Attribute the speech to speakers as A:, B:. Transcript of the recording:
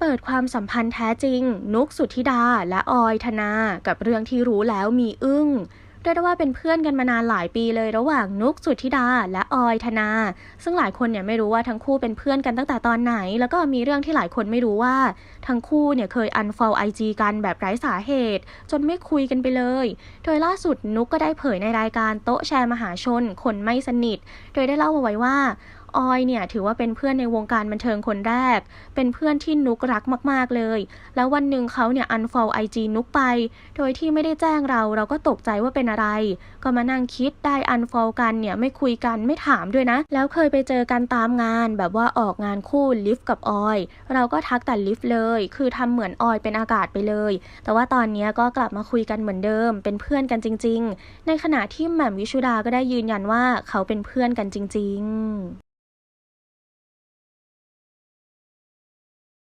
A: เปิดความสัมพันธ์แท้จริง นุกสุธิดาและออยธนา กับเรื่องที่รู้แล้วมีอึ้งเรียกได้ว่าเป็นเพื่อนกันมานานหลายปีเลยระหว่างนุกสุธิดาและออยธนา ซึ่งหลายคนเนี่ยไม่รู้ว่าทั้งคู่เป็นเพื่อนกันตั้งแต่ตอนไหน แล้วก็มีเรื่องที่หลายคนไม่รู้ว่า ทั้งคู่เนี่ยเคย unfollow IG กันแบบไร้สาเหตุ จนไม่คุยกันไปเลย โดยล่าสุดนุกก็ได้เผยในรายการโต๊ะแชร์มหาชนคนไม่สนิท โดยได้เล่าเอาไว้ว่า ออยเนี่ยถือว่าเป็นเพื่อนในวงการบันเทิงคนแรก เป็นเพื่อนที่นุกรักมากๆเลย แล้ววันหนึ่งเขาเนี่ย unfollow IG นุกไป โดยที่ไม่ได้แจ้งเราเราก็ตกใจว่าเป็นอะไร ก็มานั่งคิดได้ unfollow กันเนี่ยไม่คุยกันไม่ถามด้วยนะ แล้วเคยไปเจอกันตามงานแบบว่าออกงานคู่ลิฟกับออย เราก็ทักแต่ลิฟเลย คือทำเหมือนออยเป็นอากาศไปเลย แต่ว่าตอนนี้ก็กลับมาคุยกันเหมือนเดิม เป็นเพื่อนกันจริง ๆ ในขณะที่แหม่มวิชุดาก็ได้ยืนยันว่าเขาเป็นเพื่อนกันจริง ๆ